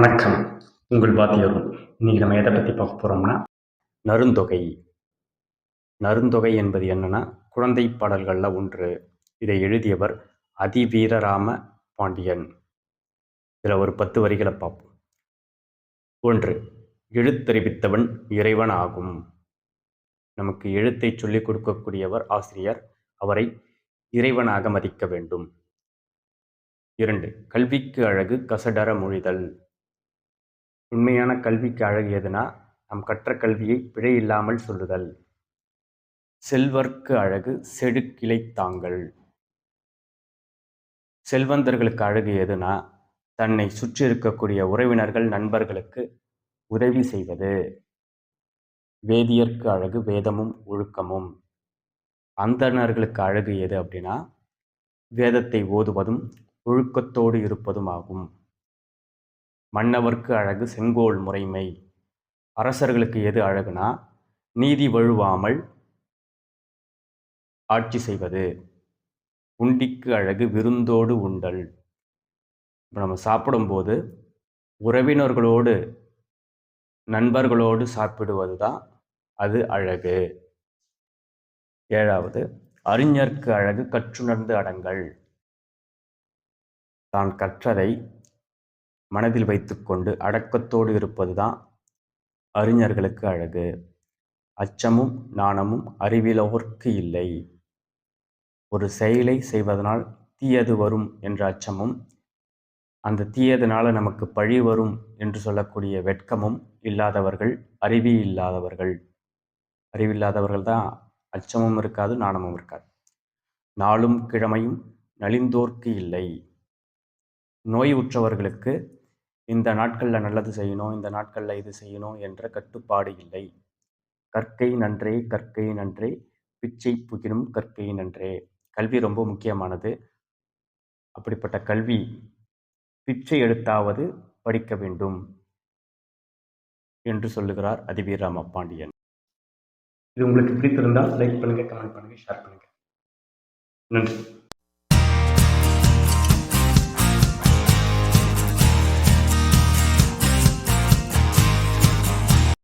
வணக்கம். உங்கள் வாத்தியார் இன்னைக்கு நம்ம எதை பற்றி பார்க்க போகிறோம்னா நருந்தொகை. நருந்தொகை என்பது என்னன்னா குழந்தை பாடல்களில் ஒன்று. இதை எழுதியவர் அதிவீரராம பாண்டியன். இதில் ஒரு பத்து வரிகளை பார்ப்போம். ஒன்று எழுத்தறிவித்தவன் இறைவன் ஆகும் நமக்கு எழுத்தை சொல்லிக் கொடுக்கக்கூடியவர் ஆசிரியர் அவரை இறைவனாக மதிக்க வேண்டும். இரண்டு கல்விக்கு அழகு கசடர மொழிதல். உண்மையான கல்விக்கு அழகு எதுனா நாம் கற்ற கல்வியை பிழை இல்லாமல் சொல்லுதல். செல்வர்க்கு அழகு செடுக்கிளை தாங்கள். செல்வந்தர்களுக்கு அழகு எதுனா தன்னை சுற்றி இருக்கக்கூடிய உறவினர்கள் நண்பர்களுக்கு உதவி செய்வது. வேதியர்க்கு அழகு வேதமும் ஒழுக்கமும். அந்தணர்களுக்கு அழகு எது அப்படின்னா வேதத்தை ஓதுவதும் ஒழுக்கத்தோடு இருப்பதும் ஆகும் மன்னவர்க்கு அழகு செங்கோல் முறைமை. அரசர்களுக்கு எது அழகுனா நீதி வழுவாமல் ஆட்சி செய்வது. உண்டிக்கு அழகு விருந்தோடு உண்டல். இப்போ நம்ம சாப்பிடும்போது உறவினர்களோடு நண்பர்களோடு சாப்பிடுவது தான் அது அழகு. ஏழாவது அறிஞர்க்கு அழகு கற்றுணர்ந்து அடங்கல். தான் கற்றதை மனதில் வைத்துக்கொண்டு அடக்கத்தோடு இருப்பது தான் அறிஞர்களுக்கு அழகு. அச்சமும் நாணமும் அறிவிலோர்க்கு இல்லை. ஒரு செயலை செய்வதனால் தீயது வரும் என்ற அச்சமும் அந்த தீயதனால நமக்கு பழி வரும் என்று சொல்லக்கூடிய வெட்கமும் இல்லாதவர்கள் அறிவி இல்லாதவர்கள். அறிவில்லாதவர்கள் தான் அச்சமும் இருக்காது நாணமும் இருக்காது. நாளும் கிழமையும் நலிந்தோர்க்கு இல்லை. நோய் உற்றவர்களுக்கு இந்த நாட்களில் நல்லது செய்யணும் இந்த நாட்களில் இது செய்யணும் என்ற கட்டுப்பாடு இல்லை. கற்கை நன்றே கற்கை நன்றே பிச்சை புகினும் கற்கை நன்றே. கல்வி ரொம்ப முக்கியமானது. அப்படிப்பட்ட கல்வி பிச்சை எடுத்தாவது படிக்க வேண்டும் என்று சொல்லுகிறார் அதிவீர் ராம பாண்டியன் இது உங்களுக்கு பிடித்திருந்தால் லைக் பண்ணுங்க கமெண்ட் பண்ணுங்க ஷேர் பண்ணுங்க. நன்றி.